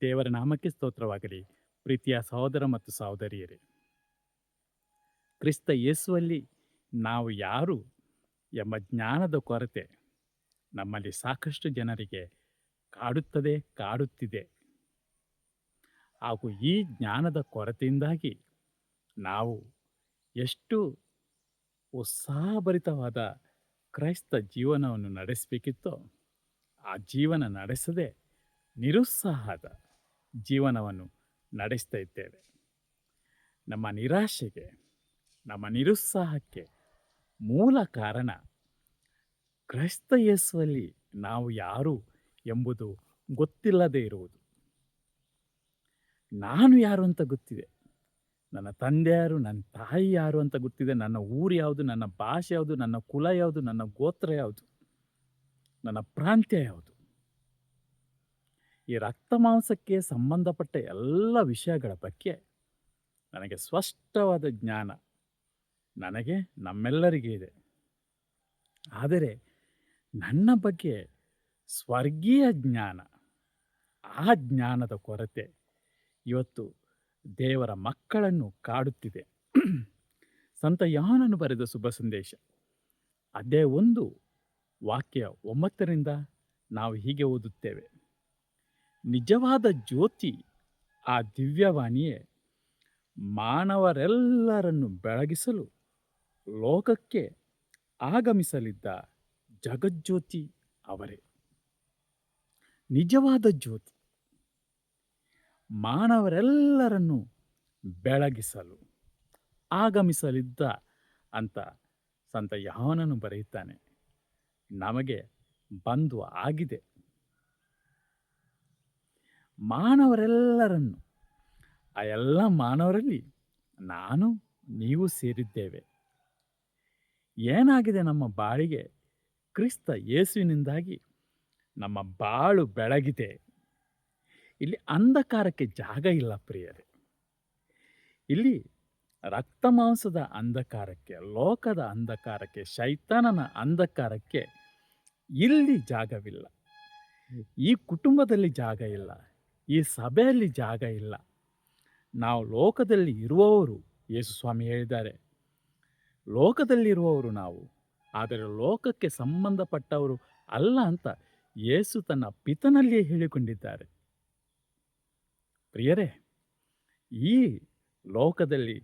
ದೇವರ ನಾಮಕ್ಕೆ ಸ್ತೋತ್ರವಾಗಲಿ. ಪ್ರೀತಿಯ ಸಹೋದರ ಮತ್ತು ಸಹೋದರಿಯರೇ. ಕ್ರಿಸ್ತ ಯೇಸುವಲ್ಲಿ ನಾವು ಯಾರು ಎಂಬ ಜ್ಞಾನದ ಕೊರತೆ ನಮ್ಮಲ್ಲಿ ಸಾಕಷ್ಟು ಜನರಿಗೆ ಕಾಡುತ್ತದೆ, ಕಾಡುತ್ತಿದೆ. ಹಾಗೂ ಈ ಜ್ಞಾನದ ಕೊರತೆಯಿಂದಾಗಿ ನಾವು ಎಷ್ಟು ಉತ್ಸಾಹಭರಿತವಾದ ಕ್ರೈಸ್ತ ಜೀವನವನ್ನು ನಡೆಸಬೇಕಿತ್ತೋ, ಆ ಜೀವನ ನಡೆಸದೆ ನಿರುತ್ಸಾಹದ ಜೀವನವನ್ನು ನಡೆಸ್ತಾ ಇದ್ದೇವೆ. ನಮ್ಮ ನಿರಾಶೆಗೆ, ನಮ್ಮ ನಿರುತ್ಸಾಹಕ್ಕೆ ಮೂಲ ಕಾರಣ ಕ್ರೈಸ್ತ ಯೇಸುವಲ್ಲಿ ನಾವು ಯಾರು ಎಂಬುದು ಗೊತ್ತಿಲ್ಲದೆ ಇರುವುದು. ನಾನು ಯಾರು ಅಂತ ಗೊತ್ತಿದೆ. ನನ್ನ ತಂದೆ ಯಾರು, ನನ್ನ ತಾಯಿ ಯಾರು ಅಂತ ಗೊತ್ತಿದೆ. ನನ್ನ ಊರು ಯಾವುದು, ನನ್ನ ಭಾಷೆ ಯಾವುದು, ನನ್ನ ಕುಲ ಯಾವುದು, ನನ್ನ ಗೋತ್ರ ಯಾವುದು, ನನ್ನ ಪ್ರಾಂತ್ಯ ಯಾವುದು? ಈ ರಕ್ತ ಮಾಂಸಕ್ಕೆ ಸಂಬಂಧಪಟ್ಟ ಎಲ್ಲ ವಿಷಯಗಳ ಬಗ್ಗೆ ನನಗೆ ಸ್ಪಷ್ಟವಾದ ಜ್ಞಾನ ನನಗೆ ನಮ್ಮೆಲ್ಲರಿಗೆ ಇದೆ. ಆದರೆ ನನ್ನ ಬಗ್ಗೆ ಸ್ವರ್ಗೀಯ ಜ್ಞಾನ, ಆ ಜ್ಞಾನದ ಕೊರತೆ ಇವತ್ತು ದೇವರ ಮಕ್ಕಳನ್ನು ಕಾಡುತ್ತಿದೆ. ಸಂತ ಯೋಹಾನನು ಬರೆದ ಶುಭ ಸಂದೇಶ, ಅದೇ ಒಂದು ವಾಕ್ಯ ಒಂಬತ್ತರಿಂದ ನಾವು ಹೀಗೆ ಓದುತ್ತೇವೆ. ನಿಜವಾದ ಜ್ಯೋತಿ ಆ ದಿವ್ಯವಾಣಿಯೇ ಮಾನವರೆಲ್ಲರನ್ನು ಬೆಳಗಿಸಲು ಲೋಕಕ್ಕೆ ಆಗಮಿಸಲಿದ್ದ ಜಗಜ್ಯೋತಿ ಅವರೇ. ನಿಜವಾದ ಜ್ಯೋತಿ ಮಾನವರೆಲ್ಲರನ್ನು ಬೆಳಗಿಸಲು ಆಗಮಿಸಲಿದ್ದ ಅಂತ ಸಂತ ಯಾವನನ್ನು ಬರೆಯುತ್ತಾನೆ. ನಮಗೆ ಬಂದು ಆಗಿದೆ. ಮಾನವರೆಲ್ಲರನ್ನು, ಆ ಎಲ್ಲ ಮಾನವರಲ್ಲಿ ನಾನು, ನೀವು ಸೇರಿದ್ದೇವೆ. ಏನಾಗಿದೆ ನಮ್ಮ ಬಾಳಿಗೆ? ಕ್ರಿಸ್ತ ಯೇಸುವಿನಿಂದಾಗಿ ನಮ್ಮ ಬಾಳು ಬೆಳಗಿದೆ. ಇಲ್ಲಿ ಅಂಧಕಾರಕ್ಕೆ ಜಾಗ ಇಲ್ಲ ಪ್ರಿಯರೇ. ಇಲ್ಲಿ ರಕ್ತ ಮಾಂಸದ ಅಂಧಕಾರಕ್ಕೆ, ಲೋಕದ ಅಂಧಕಾರಕ್ಕೆ, ಶೈತಾನನ ಅಂಧಕಾರಕ್ಕೆ ಇಲ್ಲಿ ಜಾಗವಿಲ್ಲ. ಈ ಕುಟುಂಬದಲ್ಲಿ ಜಾಗ ಇಲ್ಲ. ಈ ಸಭೆಯಲ್ಲಿ ಜಾಗ ಇಲ್ಲ. ನಾವು ಲೋಕದಲ್ಲಿ ಇರುವವರು, ಯೇಸು ಸ್ವಾಮಿ ಹೇಳಿದ್ದಾರೆ. ಲೋಕದಲ್ಲಿರುವವರು ನಾವು, ಆದರೆ ಲೋಕಕ್ಕೆ ಸಂಬಂಧಪಟ್ಟವರು ಅಲ್ಲ ಅಂತ ಯೇಸು ತನ್ನ ಪಿತನಲ್ಲಿಯೇ ಹೇಳಿಕೊಂಡಿದ್ದಾರೆ. ಪ್ರಿಯರೇ, ಈ ಲೋಕದಲ್ಲಿ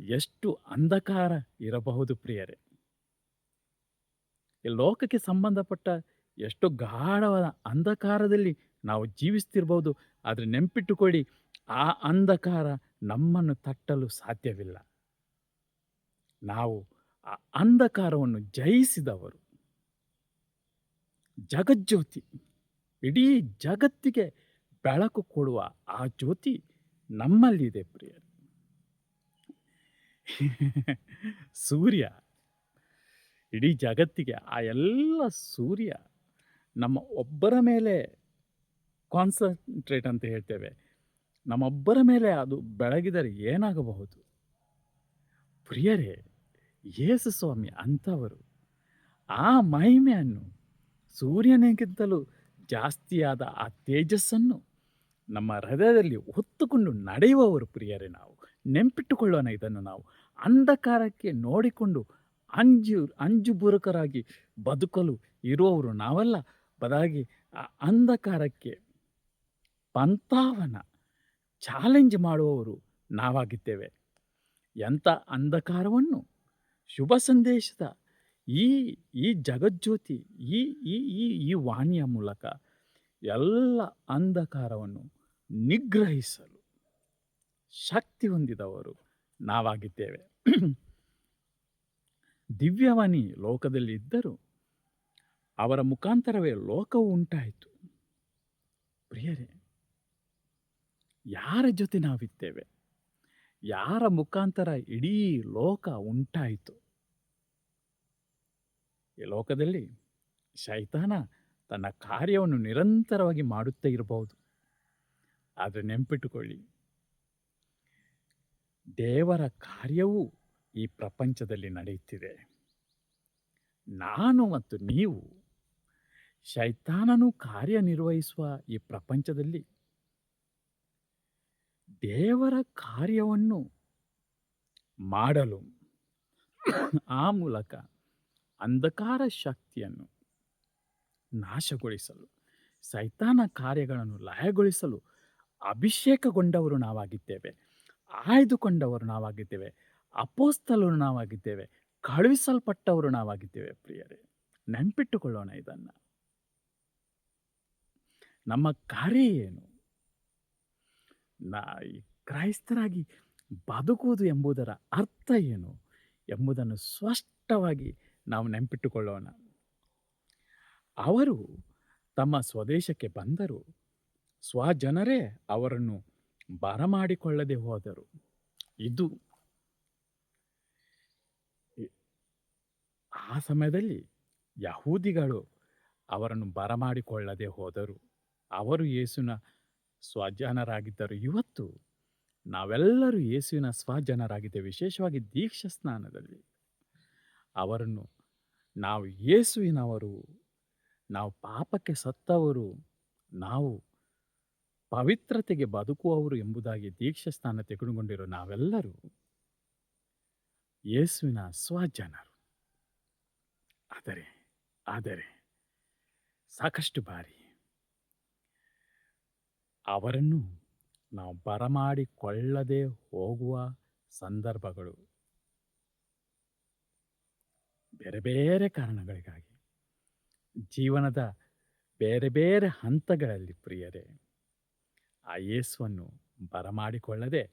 ಎಷ್ಟು ಅಂಧಕಾರ ಇರಬಹುದು ಪ್ರಿಯರೇ. ಈ ಲೋಕಕ್ಕೆ ಸಂಬಂಧಪಟ್ಟ ಎಷ್ಟು ಗಾಢವಾದ ಅಂಧಕಾರದಲ್ಲಿ ನಾವು ಜೀವಿಸ್ತಿರ್ಬೋದು. ಆದರೆ ನೆನಪಿಟ್ಟುಕೊಳ್ಳಿ, ಆ ಅಂಧಕಾರ ನಮ್ಮನ್ನು ತಟ್ಟಲು ಸಾಧ್ಯವಿಲ್ಲ. ನಾವು ಆ ಅಂಧಕಾರವನ್ನು ಜಯಿಸಿದವರು. ಜಗಜ್ಯೋತಿ, ಇಡೀ ಜಗತ್ತಿಗೆ ಬೆಳಕು ಕೊಡುವ ಆ ಜ್ಯೋತಿ ನಮ್ಮಲ್ಲಿದೆ ಪ್ರಿಯ ಸೂರ್ಯ, ಇಡೀ ಜಗತ್ತಿಗೆ ಆ ಎಲ್ಲ ಸೂರ್ಯ ನಮ್ಮ ಒಬ್ಬರ ಮೇಲೆ ಕಾನ್ಸಂಟ್ರೇಟ್ ಅಂತ ಹೇಳ್ತೇವೆ. ನಮ್ಮೊಬ್ಬರ ಮೇಲೆ ಅದು ಬೆಳಗಿದರೆ ಏನಾಗಬಹುದು? ಪ್ರಿಯರೇ, ಯೇಸು ಸ್ವಾಮಿ ಅಂಥವರು ಆ ಮಹಿಮೆಯನ್ನು ಸೂರ್ಯನಿಗಿಂತಲೂ ಜಾಸ್ತಿಯಾದ ಆ ತೇಜಸ್ಸನ್ನು ನಮ್ಮ ಹೃದಯದಲ್ಲಿ ಹೊತ್ತುಕೊಂಡು ನಡೆಯುವವರು ಪ್ರಿಯರೇ ನಾವು. ನೆನಪಿಟ್ಟುಕೊಳ್ಳೋಣ ಇದನ್ನು ನಾವು. ಅಂಧಕಾರಕ್ಕೆ ನೋಡಿಕೊಂಡು ಅಂಜು, ಅಂಜುಬುರುಕರಾಗಿ ಬದುಕಲು ಇರುವವರು ನಾವಲ್ಲ. ಬದಾಗಿ ಆ ಅಂಧಕಾರಕ್ಕೆ ಪಂಥಾವನ ಚಾಲೆಂಜ್ ಮಾಡುವವರು ನಾವಾಗಿದ್ದೇವೆ. ಎಂಥ ಅಂಧಕಾರವನ್ನು, ಶುಭ ಸಂದೇಶದ ಈ ಈ ಜಗಜ್ಯೋತಿ, ಈ ಈ ಈ ಈ ವಾಣಿಯ ಮೂಲಕ ಎಲ್ಲ ಅಂಧಕಾರವನ್ನು ನಿಗ್ರಹಿಸಲು ಶಕ್ತಿ ಹೊಂದಿದವರು ನಾವಾಗಿದ್ದೇವೆ. ದಿವ್ಯವಾಣಿ ಲೋಕದಲ್ಲಿ ಇದ್ದರೂ ಅವರ ಮುಖಾಂತರವೇ ಲೋಕವು ಉಂಟಾಯಿತು. ಪ್ರಿಯರೇ ಯಾರ ಜೊತೆ ನಾವಿದ್ದೇವೆ? ಯಾರ ಮುಖಾಂತರ ಇಡೀ ಲೋಕ ಉಂಟಾಯಿತು? ಈ ಲೋಕದಲ್ಲಿ ಶೈತಾನ ತನ್ನ ಕಾರ್ಯವನ್ನು ನಿರಂತರವಾಗಿ ಮಾಡುತ್ತೇ ಇರಬಹುದು. ಆದರೆ ನೆನಪಿಟ್ಟುಕೊಳ್ಳಿ. ದೇವರ ಕಾರ್ಯವು ಈ ಪ್ರಪಂಚದಲ್ಲಿ ನಡೆಯುತ್ತಿದೆ. ನಾನು ಮತ್ತು ನೀವು ಶೈತಾನನು ಕಾರ್ಯನಿರ್ವಹಿಸುವ ಈ ಪ್ರಪಂಚದಲ್ಲಿ ದೇವರ ಕಾರ್ಯವನ್ನು ಮಾಡಲು ಆ ಮೂಲಕ ಅಂಧಕಾರ ಶಕ್ತಿಯನ್ನು ನಾಶಗೊಳಿಸಲು, ಸೈತಾನ ಕಾರ್ಯಗಳನ್ನು ಲಯಗೊಳಿಸಲು ಅಭಿಷೇಕಗೊಂಡವರು ನಾವಾಗಿದ್ದೇವೆ, ಆಯ್ದುಕೊಂಡವರು ನಾವಾಗಿದ್ದೇವೆ, ಅಪೋಸ್ತಲರು ನಾವಾಗಿದ್ದೇವೆ, ಕಳುಹಿಸಲ್ಪಟ್ಟವರು ನಾವಾಗಿದ್ದೇವೆ ಪ್ರಿಯರೇ. ನೆನ್ಪಿಟ್ಟುಕೊಳ್ಳೋಣ ಇದನ್ನು. ನಮ್ಮ ಕಾರ್ಯ ಏನು? ನಾ ಕ್ರೈಸ್ತರಾಗಿ ಬದುಕುವುದು ಎಂಬುದರ ಅರ್ಥ ಏನು ಎಂಬುದನ್ನು ಸ್ಪಷ್ಟವಾಗಿ ನಾವು ನೆನಪಿಟ್ಟುಕೊಳ್ಳೋಣ. ಅವರು ತಮ್ಮ ಸ್ವದೇಶಕ್ಕೆ ಬಂದರು. ಸ್ವಜನರೇ ಅವರನ್ನು ಬರಮಾಡಿಕೊಳ್ಳದೆ ಹೋದರು. ಇದು ಆ ಸಮಯದಲ್ಲಿ ಯಹೂದಿಗಳು ಅವರನ್ನು ಬರಮಾಡಿಕೊಳ್ಳದೆ ಹೋದರು. ಅವರು ಯೇಸುವಿನ ಸ್ವಜನರಾಗಿದ್ದರು. ಇವತ್ತು ನಾವೆಲ್ಲರೂ ಯೇಸುವಿನ ಸ್ವಜನರಾಗಿದ್ದೇವೆ. ವಿಶೇಷವಾಗಿ ದೀಕ್ಷಾ ಸ್ನಾನದಲ್ಲಿ. ಅವರನ್ನು ನಾವು ಯೇಸುವಿನವರು, ನಾವು ಪಾಪಕ್ಕೆ ಸತ್ತವರು, ನಾವು ಪವಿತ್ರತೆಗೆ ಬದುಕುವವರು ಎಂಬುದಾಗಿ ದೀಕ್ಷಾ ಸ್ಥಾನ ತೆಗೆದುಕೊಂಡಿರೋ ನಾವೆಲ್ಲರೂ ಯೇಸುವಿನ ಸ್ವಜನರು. ಆದರೆ ಆದರೆ ಸಾಕಷ್ಟು ಬಾರಿ ಅವರನ್ನು ನಾವು ಬರಮಾಡಿಕೊಳ್ಳದೆ ಹೋಗುವ ಸಂದರ್ಭಗಳು. ಬೇರೆ ಬೇರೆ ಕಾರಣಗಳಿಗಾಗಿ. ಜೀವನದ ಬೇರೆ ಬೇರೆ ಹಂತಗಳಲ್ಲಿ ಪ್ರಿಯರೇ, ಆ ಯೇಸುವನ್ನು ಬರಮಾಡಿಕೊಳ್ಳದೆ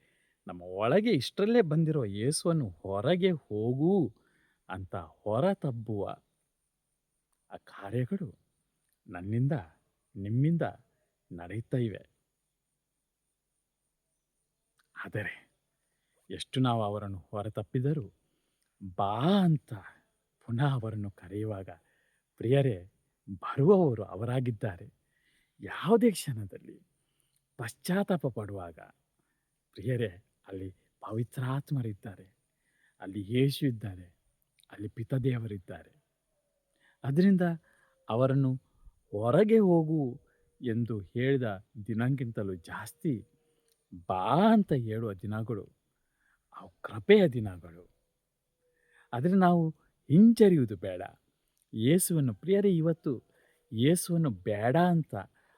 ನಮ್ಮ ಒಳಗೆ ಇಷ್ಟರಲ್ಲೇ ಬಂದಿರೋ ಯೇಸುವನ್ನು ಹೊರಗೆ ಹೋಗು ಅಂತ ಹೊರತಬ್ಬುವ ಆ ಕಾರ್ಯಗಳು ನನ್ನಿಂದ ನಿಮ್ಮಿಂದ ನಡೀತಾ ಇವೆ. ಆದರೆ ಎಷ್ಟು ನಾವು ಅವರನ್ನು ಹೊರತಪ್ಪಿದರೂ ಬಾ ಅಂತ ಪುನಃ ಅವರನ್ನು ಕರೆಯುವಾಗ ಪ್ರಿಯರೇ, ಬರುವವರು ಅವರಾಗಿದ್ದಾರೆ. ಯಾವುದೇ ಕ್ಷಣದಲ್ಲಿ ಪಶ್ಚಾತ್ತಾಪ ಪಡುವಾಗ ಪ್ರಿಯರೇ, ಅಲ್ಲಿ ಪವಿತ್ರಾತ್ಮರಿದ್ದಾರೆ, ಅಲ್ಲಿ ಯೇಸು ಇದ್ದಾರೆ, ಅಲ್ಲಿ ಪಿತದೇವರಿದ್ದಾರೆ. ಅದರಿಂದ ಅವರನ್ನು ಹೊರಗೆ ಹೋಗು ಎಂದು ಹೇಳಿದ ದಿನಕ್ಕಿಂತಲೂ ಜಾಸ್ತಿ ಬಾ ಅಂತ ಹೇಳುವ ದಿನಗಳು, ಅವು ಕೃಪೆಯ ದಿನಗಳು. ಆದರೆ ನಾವು ಹಿಂಜರಿಯುವುದು ಬೇಡ. ಯೇಸುವನ್ನು ಪ್ರಿಯರೇ, ಇವತ್ತು ಯೇಸುವನ್ನು ಬೇಡ ಅಂತ,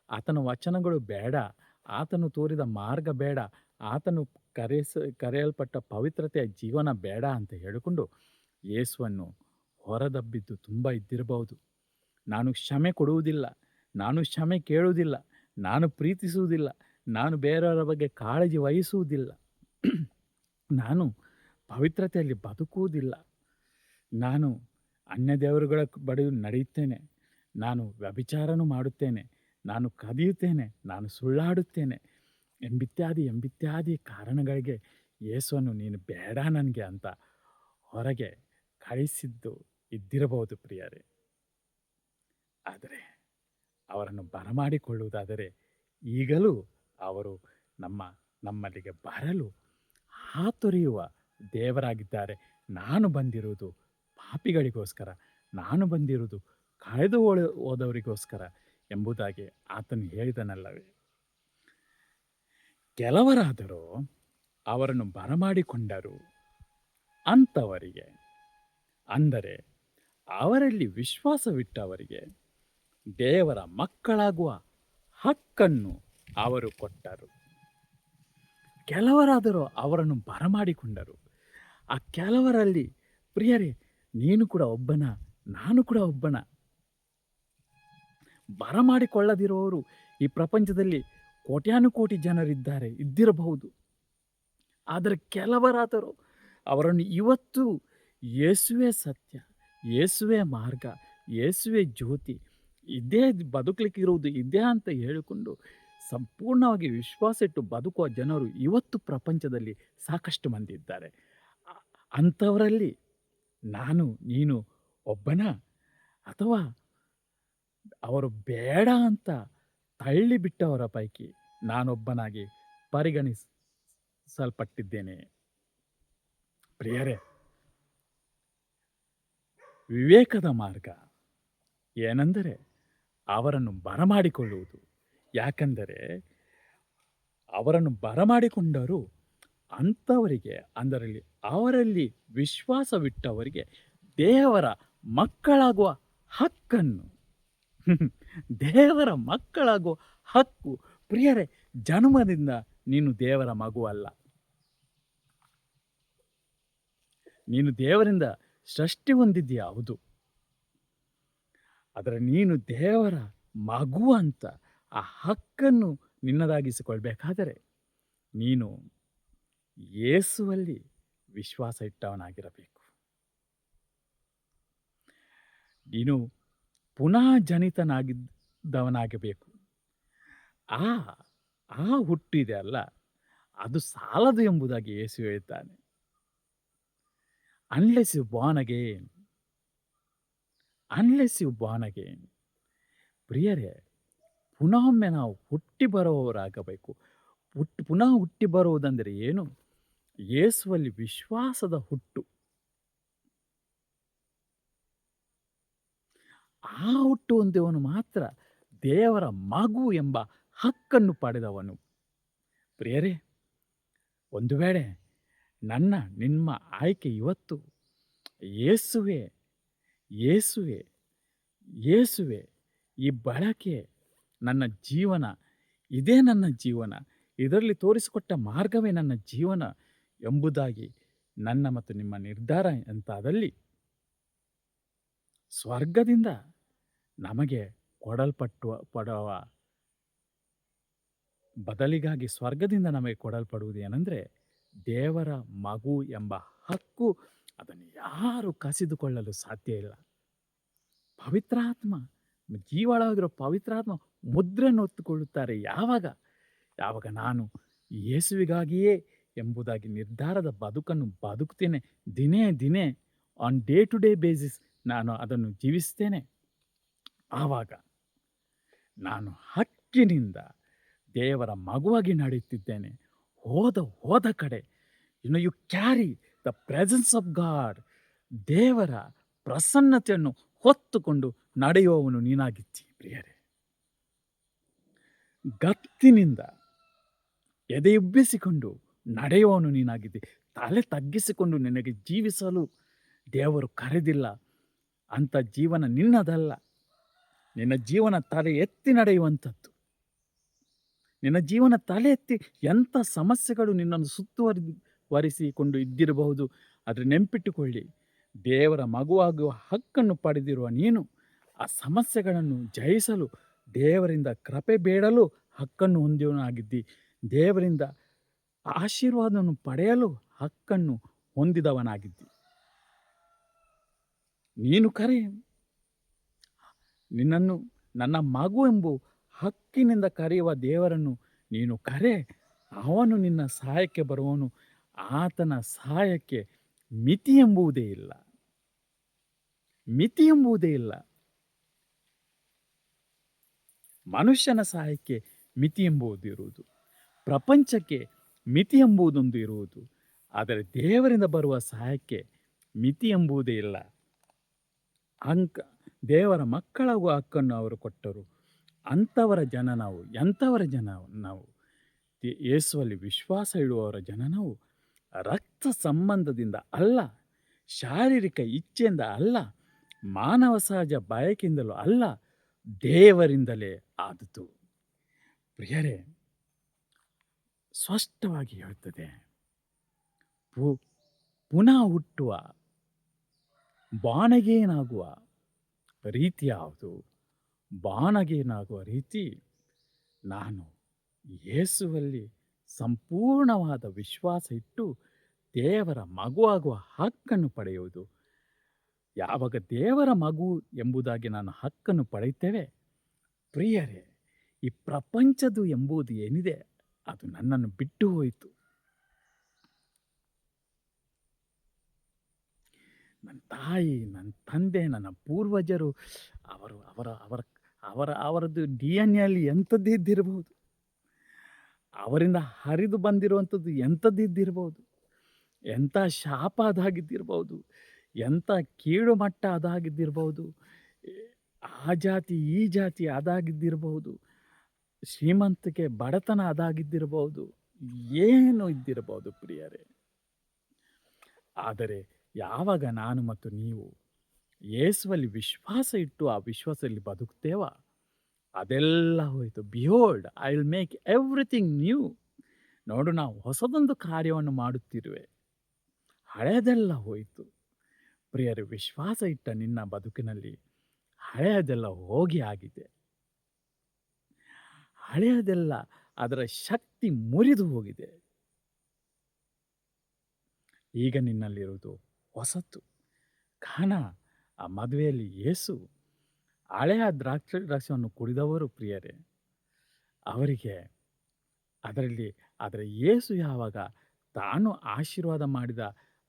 ಆತನ ವಚನಗಳು ಬೇಡ, ಆತನು ತೋರಿದ ಮಾರ್ಗ ಬೇಡ, ಆತನು ಕರೆಸ, ಕರೆಯಲ್ಪಟ್ಟ ಪವಿತ್ರತೆಯ ಜೀವನ ಬೇಡ ಅಂತ ಹೇಳಿಕೊಂಡು ಯೇಸುವನ್ನು ಹೊರದಬ್ಬಿದ್ದು ತುಂಬ ಇದ್ದಿರಬಹುದು. ನಾನು ಕ್ಷಮೆ ಕೊಡುವುದಿಲ್ಲ, ನಾನು ಕ್ಷಮೆ ಕೇಳುವುದಿಲ್ಲ, ನಾನು ಪ್ರೀತಿಸುವುದಿಲ್ಲ ನಾನು ಬೇರೆಯವರ ಬಗ್ಗೆ ಕಾಳಜಿ ವಹಿಸುವುದಿಲ್ಲ. ನಾನು ಪವಿತ್ರತೆಯಲ್ಲಿ ಬದುಕುವುದಿಲ್ಲ. ನಾನು ಅನ್ಯ ದೇವರುಗಳ ಬಳಿ ನಡೆಯುತ್ತೇನೆ. ನಾನು ವ್ಯಭಿಚಾರನೂ ಮಾಡುತ್ತೇನೆ. ನಾನು ಕದಿಯುತ್ತೇನೆ. ನಾನು ಸುಳ್ಳಾಡುತ್ತೇನೆ. ಎಂಬಿತ್ಯಾದಿ ಎಂಬಿತ್ಯಾದಿ ಕಾರಣಗಳಿಗೆ ಯೇಸುವನ್ನು ನೀನು ಬೇಡ ನನಗೆ ಅಂತ ಹೊರಗೆ ಕಳಿಸಿದ್ದು ಇದ್ದಿರಬಹುದು ಪ್ರಿಯರೇ. ಆದರೆ ಅವರನ್ನು ಬರಮಾಡಿಕೊಳ್ಳುವುದಾದರೆ ಈಗಲೂ ಅವರು ನಮ್ಮ, ನಮ್ಮಲ್ಲಿಗೆ ಬರಲು ಹಾತೊರೆಯುವ ದೇವರಾಗಿದ್ದಾರೆ. ನಾನು ಬಂದಿರುವುದು ಪಾಪಿಗಳಿಗೋಸ್ಕರ, ನಾನು ಬಂದಿರುವುದು ಕಳೆದು ಹೋದ ಹೋದವರಿಗೋಸ್ಕರ ಎಂಬುದಾಗಿ ಆತನು ಹೇಳಿದನಲ್ಲವೇ. ಕೆಲವರಾದರೂ ಅವರನ್ನು ಬರಮಾಡಿಕೊಂಡರು ಅಂಥವರಿಗೆ ಅಂದರೆ ಅವರಲ್ಲಿ ವಿಶ್ವಾಸವಿಟ್ಟವರಿಗೆ ದೇವರ ಮಕ್ಕಳಾಗುವ ಹಕ್ಕನ್ನು ಅವರು ಕೊಟ್ಟರು. ಕೆಲವರಾದರೂ ಅವರನ್ನು ಬರಮಾಡಿಕೊಂಡರು. ಆ ಕೆಲವರಲ್ಲಿ, ಪ್ರಿಯರೇ, ನೀನು ಕೂಡ ಒಬ್ಬನ, ನಾನು ಕೂಡ ಒಬ್ಬನ. ಬರಮಾಡಿಕೊಳ್ಳದಿರುವವರು ಈ ಪ್ರಪಂಚದಲ್ಲಿ ಕೋಟ್ಯಾನುಕೋಟಿ ಜನರಿದ್ದಾರೆ, ಇದ್ದಿರಬಹುದು. ಆದರೆ ಕೆಲವರಾದರೂ ಅವರನ್ನು ಇವತ್ತು ಯೇಸುವೆ ಸತ್ಯ, ಯೇಸುವೆ ಮಾರ್ಗ, ಯೇಸುವೆ ಜ್ಯೋತಿ, ಇದೇ ಬದುಕಲಿಕ್ಕಿರುವುದು ಇದೇ ಅಂತ ಹೇಳಿಕೊಂಡು ಸಂಪೂರ್ಣವಾಗಿ ವಿಶ್ವಾಸಿಟ್ಟು ಬದುಕುವ ಜನರು ಇವತ್ತು ಪ್ರಪಂಚದಲ್ಲಿ ಸಾಕಷ್ಟು ಮಂದಿ ಇದ್ದಾರೆ. ಅಂಥವರಲ್ಲಿ ನಾನು, ನೀನು ಒಬ್ಬನ? ಅಥವಾ ಅವರು ಬೇಡ ಅಂತ ತಳ್ಳಿಬಿಟ್ಟವರ ಪೈಕಿ ನಾನೊಬ್ಬನಾಗಿ ಪರಿಗಣಿಸಲ್ಪಟ್ಟಿದ್ದೇನೆ. ಪ್ರಿಯರೇ, ವಿವೇಕದ ಮಾರ್ಗ ಏನೆಂದರೆ ಅವರನ್ನು ಬರಮಾಡಿಕೊಳ್ಳುವುದು. ಯಾಕಂದರೆ ಅವರನ್ನು ಬರಮಾಡಿಕೊಂಡರು ಅಂಥವರಿಗೆ, ಅದರಲ್ಲಿ ಅವರಲ್ಲಿ ವಿಶ್ವಾಸವಿಟ್ಟವರಿಗೆ ದೇವರ ಮಕ್ಕಳಾಗುವ ಹಕ್ಕನ್ನು. ದೇವರ ಮಕ್ಕಳಾಗುವ ಹಕ್ಕು. ಪ್ರಿಯರೇ, ಜನ್ಮದಿಂದ ನೀನು ದೇವರ ಮಗುವಲ್ಲ. ನೀನು ದೇವರಿಂದ ಸೃಷ್ಟಿ ಹೊಂದಿದ್ದೀಯ, ಹೌದು. ಆದರೆ ನೀನು ದೇವರ ಮಗು ಅಂತ ಆ ಹಕ್ಕನ್ನು ನಿನ್ನದಾಗಿಸಿಕೊಳ್ಬೇಕಾದರೆ ನೀನು ಯೇಸುವಲ್ಲಿ ವಿಶ್ವಾಸ ಇಟ್ಟವನಾಗಿರಬೇಕು. ನೀನು ಪುನಃ ಜನಿತನಾಗಿದ್ದವನಾಗಬೇಕು. ಆ ಆ ಹುಟ್ಟಿದೆ ಅಲ್ಲ, ಅದು ಸಾಲದು ಎಂಬುದಾಗಿ ಯೇಸು ಹೇಳ್ತಾನೆ unless you born again unless you born again ಪ್ರಿಯರೇ ಪುನಃೊಮ್ಮೆ ನಾವು ಹುಟ್ಟಿ ಬರುವವರಾಗಬೇಕು ಹುಟ್ಟಿ ಪುನಃ ಹುಟ್ಟಿ ಬರುವುದಂದರೆ ಏನು? ಯೇಸುವಲ್ಲಿ ವಿಶ್ವಾಸದ ಹುಟ್ಟು. ಆ ಹುಟ್ಟು ಹೊಂದಿದವನು ಮಾತ್ರ ದೇವರ ಮಗು ಎಂಬ ಹಕ್ಕನ್ನು ಪಡೆದವನು. ಪ್ರಿಯರೇ, ಒಂದು ವೇಳೆ ನನ್ನ, ನಿಮ್ಮ ಆಯ್ಕೆ ಇವತ್ತು ಯೇಸುವೆ ಯೇಸುವೆ ಯೇಸುವೆ ಈ ಬಳಕೆ ನನ್ನ ಜೀವನ, ಇದೇ ನನ್ನ ಜೀವನ, ಇದರಲ್ಲಿ ತೋರಿಸಿಕೊಟ್ಟ ಮಾರ್ಗವೇ ನನ್ನ ಜೀವನ ಎಂಬುದಾಗಿ ನನ್ನ ಮತ್ತು ನಿಮ್ಮ ನಿರ್ಧಾರ ಎಂತಾದಲ್ಲಿ ಸ್ವರ್ಗದಿಂದ ನಮಗೆ ಕೊಡಲ್ಪಟ್ಟುವ, ಪಡುವ ಬದಲಿಗಾಗಿ ಸ್ವರ್ಗದಿಂದ ನಮಗೆ ಕೊಡಲ್ಪಡುವುದು ದೇವರ ಮಗು ಎಂಬ ಹಕ್ಕು ಅದನ್ನು ಯಾರು ಕಸಿದುಕೊಳ್ಳಲು ಸಾಧ್ಯ ಇಲ್ಲ. ಪವಿತ್ರಾತ್ಮ ಜೀವಳಾಗಿರೋ ಪವಿತ್ರಾತ್ಮ ಮುದ್ರೆಯನ್ನು ಹೊತ್ತುಕೊಳ್ಳುತ್ತಾರೆ. ಯಾವಾಗ? ಯಾವಾಗ ನಾನು ಯೇಸುವಿಗಾಗಿಯೇ ಎಂಬುದಾಗಿ ನಿರ್ಧಾರದ ಬದುಕನ್ನು ಬದುಕ್ತೇನೆ. ದಿನೇ ದಿನೇ on day to day basis ನಾನು ಅದನ್ನು ಜೀವಿಸ್ತೇನೆ. ಆವಾಗ ನಾನು ಹಕ್ಕಿನಿಂದ ದೇವರ ಮಗುವಾಗಿ ನಡೆಯುತ್ತಿದ್ದೇನೆ. ಹೋದ ಹೋದ ಕಡೆ ಇನ್ನು you carry the presence of God ದೇವರ ಪ್ರಸನ್ನತೆಯನ್ನು ಹೊತ್ತುಕೊಂಡು ನಡೆಯುವವನು ನೀನಾಗಿತ್ತಿ ಪ್ರಿಯರೇ. ಗತ್ತಿನಿಂದ ಎದೆಯುಬ್ಬಿಸಿಕೊಂಡು ನಡೆಯುವವನು ನೀನಾಗಿದ್ದಿ, ತಲೆ ತಗ್ಗಿಸಿಕೊಂಡು ನಿನಗೆ ಜೀವಿಸಲು ದೇವರು ಕರೆದಿಲ್ಲ. ಅಂಥ ಜೀವನ ನಿನ್ನದಲ್ಲ. ನಿನ್ನ ಜೀವನ ತಲೆ ಎತ್ತಿ ನಡೆಯುವಂಥದ್ದು. ನಿನ್ನ ಜೀವನ ತಲೆ ಎತ್ತಿ ಎಂಥ ಸಮಸ್ಯೆಗಳು ನಿನ್ನನ್ನು ಸುತ್ತುವರಿ ವರಿಸಿಕೊಂಡು ಇದ್ದಿರಬಹುದು, ಆದರೆ ನೆನಪಿಟ್ಟುಕೊಳ್ಳಿ ದೇವರ ಮಗುವಾಗುವ ಹಕ್ಕನ್ನು ಪಡೆದಿರುವ ನೀನು ಆ ಸಮಸ್ಯೆಗಳನ್ನು ಜಯಿಸಲು ದೇವರಿಂದ ಕೃಪೆ ಬೇಡಲು ಹಕ್ಕನ್ನು ಹೊಂದಿವನಾಗಿದ್ದಿ ದೇವರಿಂದ ಆಶೀರ್ವಾದವನ್ನು ಪಡೆಯಲು ಹಕ್ಕನ್ನು ಹೊಂದಿದವನಾಗಿದ್ದಿ. ನೀನು ಕರೆ, ನಿನ್ನನ್ನು ನನ್ನ ಮಗು ಎಂಬು ಹಕ್ಕಿನಿಂದ ಕರೆಯುವ ದೇವರನ್ನು ನೀನು ಕರೆ. ಅವನು ನಿನ್ನ ಸಹಾಯಕ್ಕೆ ಬರುವವನು, ಆತನ ಸಹಾಯಕ್ಕೆ ಮಿತಿ ಎಂಬುವುದೇ ಇಲ್ಲ. ಮಿತಿ ಎಂಬುದೇ ಇಲ್ಲ. ಮನುಷ್ಯನ ಸಹಾಯಕ್ಕೆ ಮಿತಿ ಎಂಬುದು ಇರುವುದು. ಪ್ರಪಂಚಕ್ಕೆ ಮಿತಿ ಎಂಬುದೊಂದು ಇರುವುದು. ಆದರೆ ದೇವರಿಂದ ಬರುವ ಸಹಾಯಕ್ಕೆ ಮಿತಿ ಎಂಬುದೇ ಇಲ್ಲ. ಅಂಕ, ದೇವರ ಮಕ್ಕಳಾಗುವ ಹಕ್ಕನ್ನು ಅವರು ಕೊಟ್ಟರು. ಅಂಥವರ ಜನ ನಾವು ಎಂಥವರ ಜನ ನಾವು? ಯೇಸುವಲ್ಲಿ ವಿಶ್ವಾಸ ಇಡುವವರ ಜನ ನಾವು ರಕ್ತ ಸಂಬಂಧದಿಂದ ಅಲ್ಲ, ಶಾರೀರಿಕ ಇಚ್ಛೆಯಿಂದ ಅಲ್ಲ ಮಾನವ ಸಹಜ ಬಯಕೆಯಿಂದಲೂ ಅಲ್ಲ, ದೇವರಿಂದಲೇ ಆದದ್ದು. ಪ್ರಿಯರೇ, ಸ್ಪಷ್ಟವಾಗಿ ಹೇಳುತ್ತದೆ ಪು, ಪುನಃ ಹುಟ್ಟುವ, ಬಾಣಗೇನಾಗುವ ರೀತಿ ಯಾವುದು? ಬಾಣಗೇನಾಗುವ ರೀತಿ? ನಾನು ಯೇಸುವಲ್ಲಿ ಸಂಪೂರ್ಣವಾದ ವಿಶ್ವಾಸ ಇಟ್ಟು ದೇವರ ಮಗುವಾಗುವ ಹಕ್ಕನ್ನು ಪಡೆಯುವುದು ಯಾವಾಗ ದೇವರ ಮಗು ಎಂಬುದಾಗಿ ನಾನು ಹಕ್ಕನ್ನು ಪಡೆಯುತ್ತೇವೆ. ಪ್ರಿಯರೇ, ಈ ಪ್ರಪಂಚದು ಎಂಬುದು ಏನಿದೆ, ಅದು ನನ್ನನ್ನು ಬಿಟ್ಟು ಹೋಯಿತು. ನನ್ನ ತಾಯಿ, ನನ್ನ ತಂದೆ, ನನ್ನ ಪೂರ್ವಜರು, ಅವರು, ಅವರ ಅವರ ಅವರ, ಅವರದ್ದು ಡಿ ಎನ್ ಎಲ್ಲಿ ಎಂಥದ್ದಿದ್ದಿರಬಹುದು ಅವರಿಂದ ಹರಿದು ಬಂದಿರುವಂಥದ್ದು ಎಂಥದ್ದು ಇದ್ದಿರ್ಬೋದು ಎಂಥ ಶಾಪ ಅದಾಗಿದ್ದಿರ್ಬೋದು ಎಂಥ ಕೀಳು ಮಟ್ಟ ಅದಾಗಿದ್ದಿರ್ಬೋದು ಆ ಜಾತಿ, ಈ ಜಾತಿ ಅದಾಗಿದ್ದಿರಬಹುದು ಶ್ರೀಮಂತಿಕೆ ಬಡತನ ಅದಾಗಿದ್ದಿರಬಹುದು ಏನು ಇದ್ದಿರಬಹುದು ಪ್ರಿಯರೇ. ಆದರೆ ಯಾವಾಗ ನಾನು ಮತ್ತು ನೀವು ಯೇಸುವಲ್ಲಿ ವಿಶ್ವಾಸ ಇಟ್ಟು ಆ ವಿಶ್ವಾಸದಲ್ಲಿ ಬದುಕ್ತೇವ? ಅದೆಲ್ಲ ಹೋಯಿತು. Behold, I will make everything new. ನೋಡು, ನಾವು ಹೊಸದೊಂದು ಕಾರ್ಯವನ್ನು ಮಾಡುತ್ತಿರುವೆ. ಹಳೆಯದೆಲ್ಲ ಹೋಯಿತು. ಪ್ರಿಯರೇ ವಿಶ್ವಾಸ ಇಟ್ಟ ನಿನ್ನ ಬದುಕಿನಲ್ಲಿ ಹಳೆಯದೆಲ್ಲ ಹೋಗಿ ಆಗಿದೆ. ಹಳೆಯದೆಲ್ಲ ಅದರ ಶಕ್ತಿ ಮುರಿದು ಹೋಗಿದೆ. ಈಗ ನಿನ್ನಲ್ಲಿರುವುದು ಹೊಸತು. ಕಾರಣ ಆ ಮದುವೆಯಲ್ಲಿ ಏಸು ಹಳೆಯ ದ್ರಾಕ್ಷ ರಸವನ್ನು ಕುಡಿದವರು ಪ್ರಿಯರೇ, ಅವರಿಗೆ ಅದರಲ್ಲಿ ಅದರ ಏಸು ಯಾವಾಗ ತಾನು ಆಶೀರ್ವಾದ ಮಾಡಿದ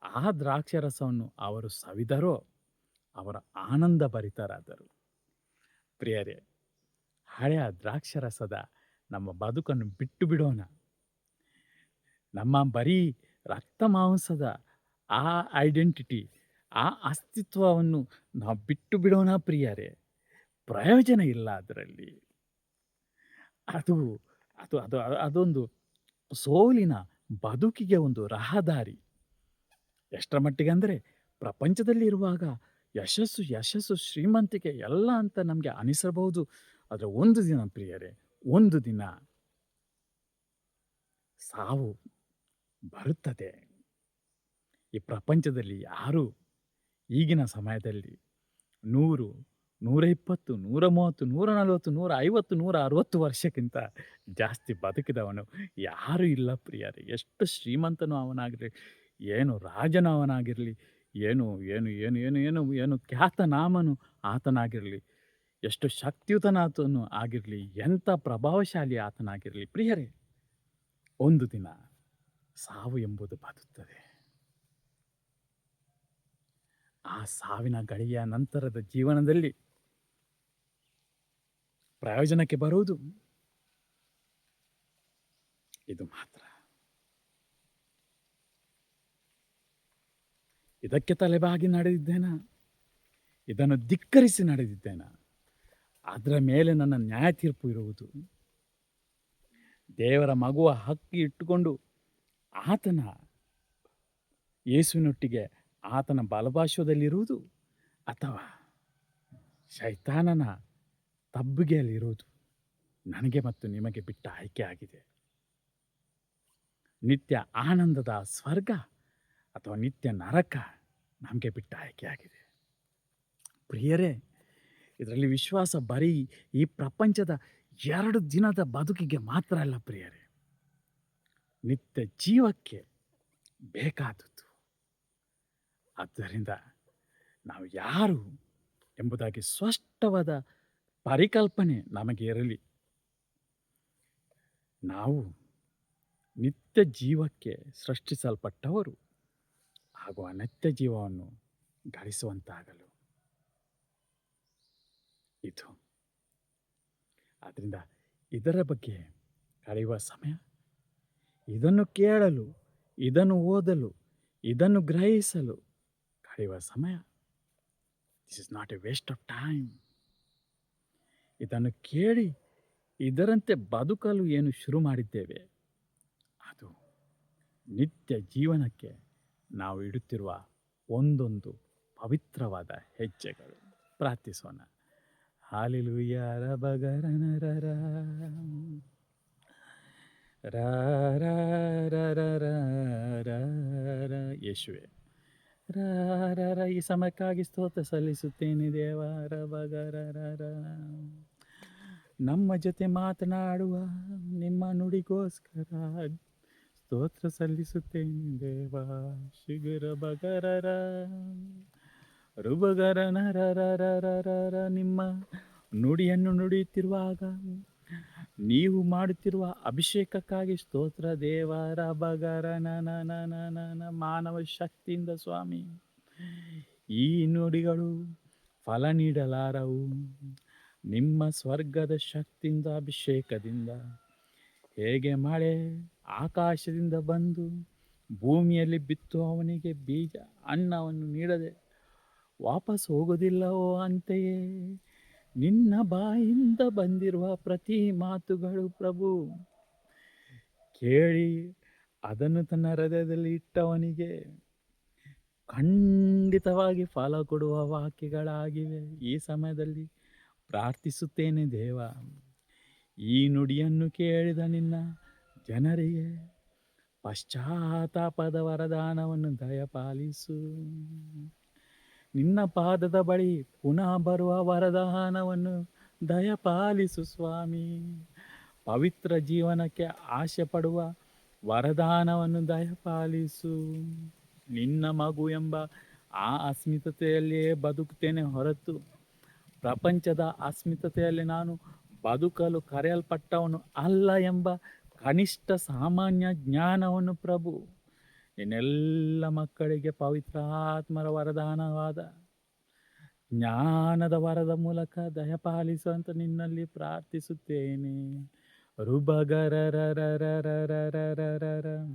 ಆ ದ್ರಾಕ್ಷರಸವನ್ನು ಅವರು ಸವಿದರೋ ಅವರ ಆನಂದ ಭರಿತರಾದರು. ಪ್ರಿಯರೇ, ಹಳೆಯ ದ್ರಾಕ್ಷರಸದ ನಮ್ಮ ಬದುಕನ್ನು ಬಿಟ್ಟು ಬಿಡೋಣ. ನಮ್ಮ ಬರೀ ರಕ್ತ ಮಾಂಸದ ಆ ಐಡೆಂಟಿಟಿ, ಆ ಅಸ್ತಿತ್ವವನ್ನು ನಾವು ಬಿಟ್ಟು ಬಿಡೋಣ ಪ್ರಿಯರೇ. ಪ್ರಯೋಜನ ಇಲ್ಲ ಅದರಲ್ಲಿ. ಅದು ಅದು ಅದು, ಅದೊಂದು ಸೋಲಿನ ಬದುಕಿಗೆ ಒಂದು ರಹದಾರಿ. ಎಷ್ಟರ ಮಟ್ಟಿಗೆ ಅಂದರೆ ಪ್ರಪಂಚದಲ್ಲಿ ಇರುವಾಗ ಯಶಸ್ಸು ಯಶಸ್ಸು, ಶ್ರೀಮಂತಿಕೆ ಎಲ್ಲ ಅಂತ ನಮಗೆ ಅನಿಸಬಹುದು. ಆದರೆ ಒಂದು ದಿನ ಪ್ರಿಯರೇ, ಒಂದು ದಿನ ಸಾವು ಬರುತ್ತದೆ. ಈ ಪ್ರಪಂಚದಲ್ಲಿ ಯಾರು ಈಗಿನ ಸಮಯದಲ್ಲಿ ನೂರು ನೂರ ಇಪ್ಪತ್ತು ನೂರ ಮೂವತ್ತು ನೂರ ನಲವತ್ತು ನೂರ ಐವತ್ತು ನೂರ ಅರವತ್ತು ವರ್ಷಕ್ಕಿಂತ ಜಾಸ್ತಿ ಬದುಕಿದವನು ಯಾರೂ ಇಲ್ಲ ಪ್ರಿಯರೇ. ಎಷ್ಟು ಶ್ರೀಮಂತನು ಅವನಾಗಿರಲಿ ಏನು ರಾಜನವನಾಗಿರಲಿ, ಏನು ಏನು ಏನು ಏನು ಏನು ಏನು ಖ್ಯಾತನಾಮನು ಆತನಾಗಿರಲಿ, ಎಷ್ಟು ಶಕ್ತಿಯುತನಾತನು ಆಗಿರಲಿ, ಎಂಥ ಪ್ರಭಾವಶಾಲಿ ಆತನಾಗಿರಲಿ, ಪ್ರಿಯರೇ, ಒಂದು ದಿನ ಸಾವು ಎಂಬುದು ಬದುತ್ತದೆ ಆ ಸಾವಿನ ಗಳಿಯ ನಂತರದ ಜೀವನದಲ್ಲಿ ಪ್ರಯೋಜನಕ್ಕೆ ಬರುವುದು. ಇದು ಮಾತ್ರ. ಇದಕ್ಕೆ ತಲೆಬಾಗಿ ನಡೆದಿದ್ದೇನ? ಇದನ್ನು ಧಿಕ್ಕರಿಸಿ ನಡೆದಿದ್ದೇನ? ಅದರ ಮೇಲೆ ನನ್ನ ನ್ಯಾಯ ತೀರ್ಪು ಇರುವುದು. ದೇವರ ಮಗುವ ಹಕ್ಕಿ ಇಟ್ಟುಕೊಂಡು ಆತನ ಯೇಸುವಿನೊಟ್ಟಿಗೆ ಆತನ ಬಲಭಾಷ್ಯದಲ್ಲಿರುವುದು ಅಥವಾ ಶೈತಾನನ ತಬ್ಬಿಗೆಯಲ್ಲಿರುವುದು ನನಗೆ ಮತ್ತು ನಿಮಗೆ ಬಿಟ್ಟ ಆಯ್ಕೆ ಆಗಿದೆ. ನಿತ್ಯ ಆನಂದದ ಸ್ವರ್ಗ ಅಥವಾ ನಿತ್ಯ ನರಕ ನಮಗೆ ಬಿಟ್ಟ ಆಯ್ಕೆಯಾಗಿದೆ ಪ್ರಿಯರೇ, ಇದರಲ್ಲಿ ವಿಶ್ವಾಸ ಬರೀ ಈ ಪ್ರಪಂಚದ ಎರಡು ದಿನದ ಬದುಕಿಗೆ ಮಾತ್ರ ಅಲ್ಲ ಪ್ರಿಯರೇ. ನಿತ್ಯ ಜೀವಕ್ಕೆ ಬೇಕಾದದ್ದು. ಆದ್ದರಿಂದ ನಾವು ಯಾರು ಎಂಬುದಾಗಿ ಸ್ಪಷ್ಟವಾದ ಪರಿಕಲ್ಪನೆ ನಮಗೆ ಇರಲಿ. ನಾವು ನಿತ್ಯ ಜೀವಕ್ಕೆ ಸೃಷ್ಟಿಸಲ್ಪಟ್ಟವರು ಹಾಗೂ ಅನತ್ಯ ಜೀವವನ್ನು ಗಳಿಸುವಂತಾಗಲು. ಇದು. ಆದ್ದರಿಂದ ಇದರ ಬಗ್ಗೆ ಕಳೆಯುವ ಸಮಯ. ಇದನ್ನು ಕೇಳಲು, ಇದನ್ನು ಓದಲು, ಇದನ್ನು ಗ್ರಹಿಸಲು ಕಳೆಯುವ ಸಮಯ. This is not a waste of time ಇದನ್ನು ಕೇಳಿ ಇದರಂತೆ ಬದುಕಲು ಏನು ಶುರು ಮಾಡಿದ್ದೇವೆ. ಅದು ನಿತ್ಯ ಜೀವನಕ್ಕೆ ನಾವು ಇಡುತ್ತಿರುವ ಒಂದೊಂದು ಪವಿತ್ರವಾದ ಹೆಜ್ಜೆಗಳು ಪ್ರಾರ್ಥಿಸೋಣ ಹಾಲಿಲುಯ್ಯಾರ ಬಗರನರರ ಯೇಶುವೆ ರ ಈ ಸಮಯಕ್ಕಾಗಿ ಸ್ತೋತ್ರ ಸಲ್ಲಿಸುತ್ತೇನೆ ದೇವಾರ ಬಗರರ ನಮ್ಮ ಜೊತೆ ಮಾತನಾಡುವ ನಿಮ್ಮ ನುಡಿಗೋಸ್ಕರ ಸ್ತೋತ್ರ ಸಲ್ಲಿಸುತ್ತೇನೆ. ದೇವ, ಶಿಗರ, ಬಗರರ, ರುಬಗರ, ನರರರರರ, ನಿಮ್ಮ ನುಡಿಯನ್ನು ನುಡಿಯುತ್ತಿರುವಾಗ, ನೀವು ಮಾಡುತ್ತಿರುವ ಅಭಿಷೇಕಕ್ಕಾಗಿ ಸ್ತೋತ್ರ. ದೇವರ ಬಗರ ನನ ಮಾನವ ಶಕ್ತಿಯಿಂದ ಸ್ವಾಮಿ, ಈ ನುಡಿಗಳು ಫಲ ನೀಡಲಾರವು. ನಿಮ್ಮ ಸ್ವರ್ಗದ ಶಕ್ತಿಯಿಂದ, ಅಭಿಷೇಕದಿಂದ. ಹೇಗೆ ಮಳೆ ಆಕಾಶದಿಂದ ಬಂದು ಭೂಮಿಯಲ್ಲಿ ಬಿತ್ತು ಅವನಿಗೆ ಬೀಜ ಅನ್ನವನ್ನು ನೀಡದೆ ವಾಪಸ್ ಹೋಗೋದಿಲ್ಲವೋ ಅಂತೆಯೇ? ನಿನ್ನ ಬಾಯಿಂದ ಬಂದಿರುವ ಪ್ರತಿ ಮಾತುಗಳು ಪ್ರಭು. ಕೇಳಿ, ಅದನ್ನು ತನ್ನ ಹೃದಯದಲ್ಲಿ ಇಟ್ಟವನಿಗೆ ಖಂಡಿತವಾಗಿ ಫಲ ಕೊಡುವ ವಾಕ್ಯಗಳಾಗಿವೆ. ಈ ಸಮಯದಲ್ಲಿ ಪ್ರಾರ್ಥಿಸುತ್ತೇನೆ ದೇವ. ಈ ನುಡಿಯನ್ನು ಕೇಳಿದ ನಿನ್ನ ಜನರಿಗೆ ಪಶ್ಚಾತ್ತಾಪದ ವರದಾನವನ್ನು ದಯಪಾಲಿಸು. ನಿನ್ನ ಪಾದದ ಬಳಿ ಪುನಃ ಬರುವ ವರದಾನವನ್ನು ದಯಪಾಲಿಸು ಸ್ವಾಮಿ. ಪವಿತ್ರ ಜೀವನಕ್ಕೆ ಆಶೆ ಪಡುವ ವರದಾನವನ್ನು ದಯಪಾಲಿಸು. ನಿನ್ನ ಮಗು ಎಂಬ ಆ ಅಸ್ಮಿತತೆಯಲ್ಲಿಯೇ ಬದುಕುತ್ತೇನೆ ಹೊರತು ಪ್ರಪಂಚದ ಅಸ್ಮಿತತೆಯಲ್ಲಿ ನಾನು ಬದುಕಲು ಕರೆಯಲ್ಪಟ್ಟವನು ಅಲ್ಲ ಎಂಬ ಕನಿಷ್ಠ ಸಾಮಾನ್ಯ ಜ್ಞಾನವನ್ನು ಪ್ರಭು ಇನ್ನೆಲ್ಲ ಮಕ್ಕಳಿಗೆ ಪವಿತ್ರಾತ್ಮರ ವರದಾನವಾದ ಜ್ಞಾನದ ವರದ ಮೂಲಕ ದಯಪಾಲಿಸುವಂತ ನಿನ್ನಲ್ಲಿ ಪ್ರಾರ್ಥಿಸುತ್ತೇನೆ. ರುಬಗರರರರರರರರರರ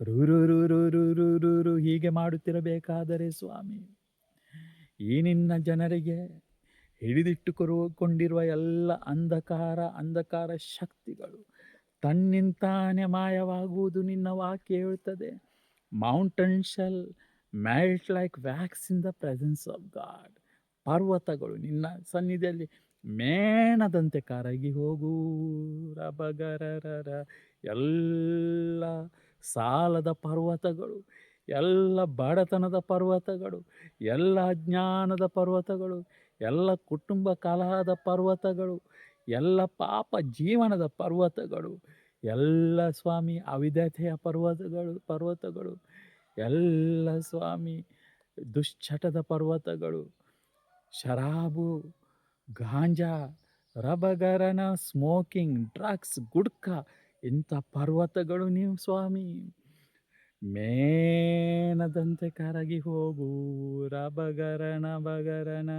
ರು ಹೀಗೆ ಮಾಡುತ್ತಿರಬೇಕಾದರೆ ಸ್ವಾಮಿ ಈ ನಿನ್ನ ಜನರಿಗೆ ಕೊಂಡಿರುವ ಎಲ್ಲ ಅಂಧಕಾರ ಅಂಧಕಾರ ಶಕ್ತಿಗಳು ತನ್ನಿಂತಾನೆ ಮಾಯವಾಗುವುದು ನಿನ್ನ ವಾಕ್ಯ ಹೇಳುತ್ತದೆ mountain shall melt like wax in the presence of God ಪರ್ವತಗಳು ನಿನ್ನ ಸನ್ನಿಧಿಯಲ್ಲಿ ಮೇಣದಂತೆ ಕರಗಿ ಹೋಗು. ರಬಗರರರ ಎಲ್ಲ ಸಾಲದ ಪರ್ವತಗಳು, ಎಲ್ಲ ಬಡತನದ ಪರ್ವತಗಳು, ಎಲ್ಲ ಅಜ್ಞಾನದ ಪರ್ವತಗಳು, ಎಲ್ಲ ಕುಟುಂಬ ಕಲಹದ ಪರ್ವತಗಳು ಎಲ್ಲ ಪಾಪ ಜೀವನದ ಪರ್ವತಗಳು, ಎಲ್ಲ ಸ್ವಾಮಿ ಅವಿದ್ಯತೆಯ ಪರ್ವತಗಳು ಪರ್ವತಗಳು, ಎಲ್ಲ ಸ್ವಾಮಿ ದುಶ್ಚಟದ ಪರ್ವತಗಳು, ಶರಾಬು, ಗಾಂಜಾ, ರಬಗರನ, ಸ್ಮೋಕಿಂಗ್, ಡ್ರಗ್ಸ್, ಗುಡ್ಕ, ಇಂಥ ಪರ್ವತಗಳು ನೀವು ಸ್ವಾಮಿ. ಮೇನದಂತೆ ಕರಗಿ ಹೋಗು, ರಬಗರನ, ಬಗರನ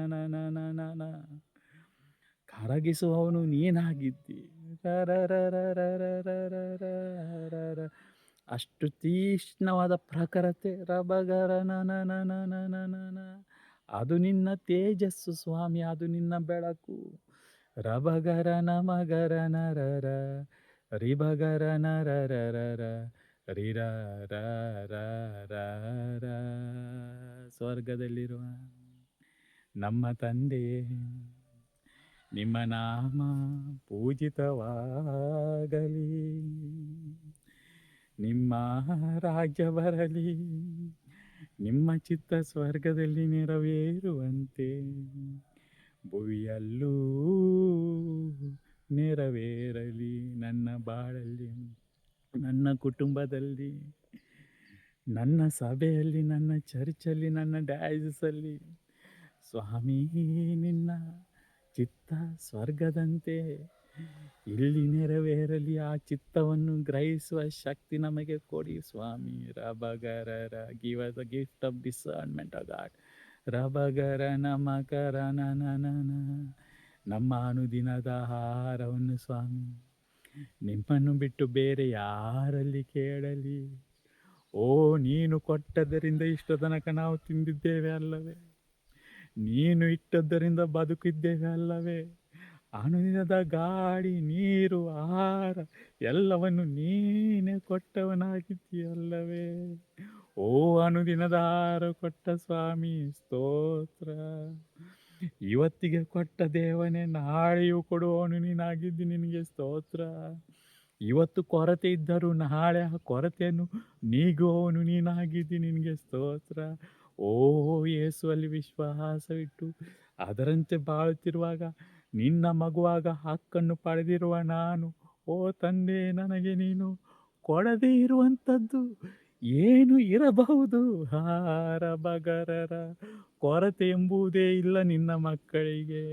ಕರಗಿಸುವವನು ನೀನಾಗಿದ್ದಿ ರರರರರರರರರರ ಅಷ್ಟು ತೀಕ್ಷ್ಣವಾದ ಪ್ರಖರತೆ ರಬಗರ ಅದು ನಿನ್ನ ತೇಜಸ್ಸು ಸ್ವಾಮಿ ಅದು ನಿನ್ನ ಬೆಳಕು ರಬಗರ ನಮಗರ ನರರ ರಿಬಗರ ನರರರರ ರಿರ. ಸ್ವರ್ಗದಲ್ಲಿರುವ ನಮ್ಮ ತಂದೆಯೇ ನಿಮ್ಮ ನಾಮ ಪೂಜಿತವಾಗಲಿ. ನಿಮ್ಮ ರಾಜ್ಯ ಬರಲಿ. ನಿಮ್ಮ ಚಿತ್ತ ಸ್ವರ್ಗದಲ್ಲಿ ನೆರವೇರುವಂತೆ. ಭುವಿಯಲ್ಲೂ ನೆರವೇರಲಿ. ನನ್ನ ಬಾಳಲ್ಲಿ, ನನ್ನ ಕುಟುಂಬದಲ್ಲಿ, ನನ್ನ ಸಭೆಯಲ್ಲಿ, ನನ್ನ ಚರ್ಚಲ್ಲಿ, ನನ್ನ ಡ್ಯಾಸಲ್ಲಿ ಸ್ವಾಮಿ, ನಿನ್ನ ಸ್ವರ್ಗದಂತೆ ಇಲ್ಲಿ ನೆರವೇರಲಿ ಆ ಚಿತ್ತವನ್ನು ಗ್ರಹಿಸುವ ಶಕ್ತಿ ನಮಗೆ ಕೊಡಿ ಸ್ವಾಮಿ. ರಬಗರರ give the gift of discernment of God ರಬಗರ ನಮಕರ ನಮ್ಮ ಅನುದಿನದ ಆಹಾರವನ್ನು ಸ್ವಾಮಿ, ನಿಮ್ಮನ್ನು ಬಿಟ್ಟು ಬೇರೆ ಯಾರಲ್ಲಿ ಕೇಳಲಿ? ಓ, ನೀನು ಕೊಟ್ಟದರಿಂದ ಇಷ್ಟು ತನಕ ನಾವು ತಿಂದಿದ್ದೇವೆ ಅಲ್ಲವೇ? ನೀನು ಇಟ್ಟದ್ದರಿಂದ ಬದುಕಿದ್ದೇವೆ ಅಲ್ಲವೇ? ಅನುದಿನದ ಗಾಳಿ ನೀರು, ಆಹಾರ ಎಲ್ಲವನ್ನು ನೀನೇ ಕೊಟ್ಟವನಾಗಿದ್ದೀಯಲ್ಲವೇ ಓ ಅನುದಿನದ ಆಹಾರ ಕೊಟ್ಟ ಸ್ವಾಮಿ, ಸ್ತೋತ್ರ. ಇವತ್ತಿಗೆ ಕೊಟ್ಟ ದೇವನೇ, ನಾಳೆಯೂ ಕೊಡುವವನು ನೀನಾಗಿದ್ದು ನಿನಗೆ ಸ್ತೋತ್ರ. ಇವತ್ತು ಕೊರತೆ ಇದ್ದರೂ ನಾಳೆ ಆ ಕೊರತೆಯನ್ನು ನೀಗುವವನು ನೀನಾಗಿದ್ದು ನಿನಗೆ ಸ್ತೋತ್ರ. ಓ ಯೇಸುವಲ್ಲಿ ವಿಶ್ವಾಸವಿಟ್ಟು ಅದರಂತೆ ಬಾಳುತ್ತಿರುವಾಗ ನಿನ್ನ ಮಗುವಾಗ ಹಕ್ಕನ್ನು ಪಡೆದಿರುವ ನಾನು, ಓ ತಂದೆ, ನನಗೆ ನೀನು ಕೊಡದೇ ಇರುವಂಥದ್ದು ಏನು ಇರಬಹುದು? ಹಾರ ಬಗರರ ಕೊರತೆ ಎಂಬುದೇ ಇಲ್ಲ ನಿನ್ನ ಮಕ್ಕಳಿಗೆ.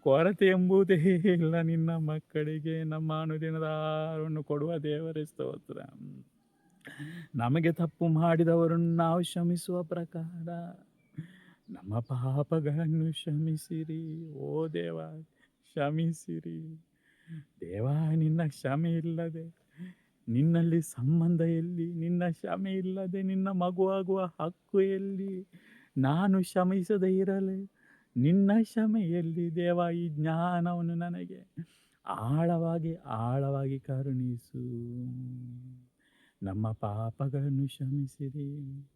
ಕೊರತೆ ಎಂಬುದೇ ಇಲ್ಲ ನಿನ್ನ ಮಕ್ಕಳಿಗೆ. ನಮ್ಮ ಅನುದಿನದ ಆಹಾರವನ್ನು ಕೊಡುವ ದೇವರೇ ಸ್ತೋತ್ರ. ನಮಗೆ ತಪ್ಪು ಮಾಡಿದವರನ್ನು ನಾವು ಕ್ಷಮಿಸುವ ಪ್ರಕಾರ, ನಮ್ಮ ಪಾಪಗಳನ್ನು ಕ್ಷಮಿಸಿರಿ. ಓ ದೇವ, ಕ್ಷಮಿಸಿರಿ. ದೇವ, ನಿನ್ನ ಕ್ಷಮೆ ಇಲ್ಲದೆ, ನಿನ್ನಲ್ಲಿ ಸಂಬಂಧ ಎಲ್ಲಿ? ನಿನ್ನ ಕ್ಷಮೆ ಇಲ್ಲದೆ, ನಿನ್ನ ಮಗುವಾಗುವ ಹಕ್ಕು ಎಲ್ಲಿ? ನಾನು ಕ್ಷಮಿಸದೇ ಇರಲು, ನಿನ್ನ ಕ್ಷಮೆಯಲ್ಲಿ ದೇವ, ಈ ಜ್ಞಾನವನ್ನು ನನಗೆ ಆಳವಾಗಿ ಆಳವಾಗಿ ಕರುಣಿಸು. ನಮ್ಮ ಪಾಪಗಳನ್ನು ಕ್ಷಮಿಸಿರಿ.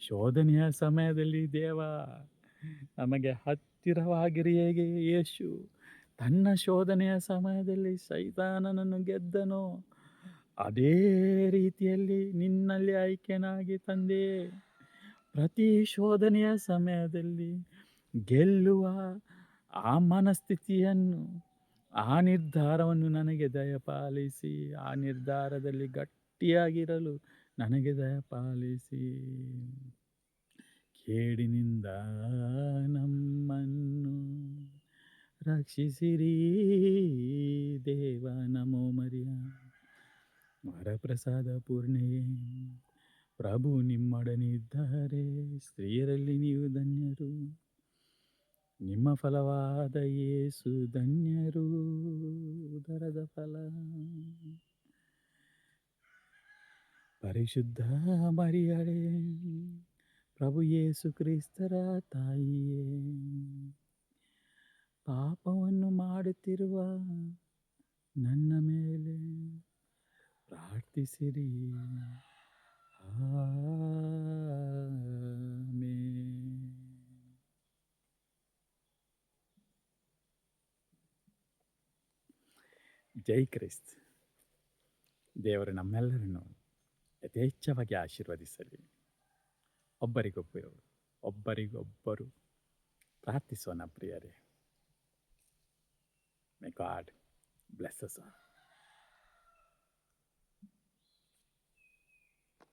ಶೋಧನೆಯ ಸಮಯದಲ್ಲಿ ದೇವ, ನಮಗೆ ಹತ್ತಿರವಾಗಿರಿ ಹೇಗೆ ಯೇಸು? ತನ್ನ ಶೋಧನೆಯ ಸಮಯದಲ್ಲಿ ಸೈತಾನನನ್ನು ಗೆದ್ದನು? ಅದೇ ರೀತಿಯಲ್ಲಿ ನಿನ್ನಲ್ಲಿ ಐಕ್ಯನಾಗಿ ತಂದೆ. ಪ್ರತಿ ಶೋಧನೆಯ ಸಮಯದಲ್ಲಿ ಗೆಲ್ಲುವ ಆ ಮನಸ್ಥಿತಿಯನ್ನು, ಆ ನಿರ್ಧಾರವನ್ನು ನನಗೆ ದಯಪಾಲಿಸಿ. ಆ ನಿರ್ಧಾರದಲ್ಲಿ ಗಟ್ಟಿಯಾಗಿರಲು ನನಗೆ ದಯಪಾಲಿಸಿ. ಕೇಡಿನಿಂದ ನಮ್ಮನ್ನು ರಕ್ಷಿಸಿರಿ ದೇವ ನಮೋ ಮರಿಯ. ವರಪ್ರಸಾದ ಪೂರ್ಣೆಯೇ, ಪ್ರಭು ನಿಮ್ಮೊಡನಿದ್ದಾರೆ ಸ್ತ್ರೀಯರಲ್ಲಿ ನೀವು ಧನ್ಯರು. ನಿಮ್ಮ ಫಲವಾದ ಯೇಸು ಧನ್ಯರು, ಉದರದ ಫಲ. ಪರಿಶುದ್ಧ ಮರಿಯಳೆ, ಪ್ರಭು ಯೇಸು ಕ್ರಿಸ್ತರ ತಾಯಿಯೇ, ಪಾಪವನ್ನು ಮಾಡುತ್ತಿರುವ ನನ್ನ ಮೇಲೆ ಪ್ರಾರ್ಥಿಸಿರಿ ಆಮೆನ್. ಜೈ ಕ್ರಿಸ್ತ್ ದೇವರು ನಮ್ಮೆಲ್ಲರನ್ನು ಯಥೇಚ್ಛವಾಗಿ ಆಶೀರ್ವದಿಸಲಿ. ಒಬ್ಬರಿಗೊಬ್ಬರು ಒಬ್ಬರಿಗೊಬ್ಬರು ಪ್ರಾರ್ಥಿಸೋಣ ಪ್ರಿಯರೇ. May god blesses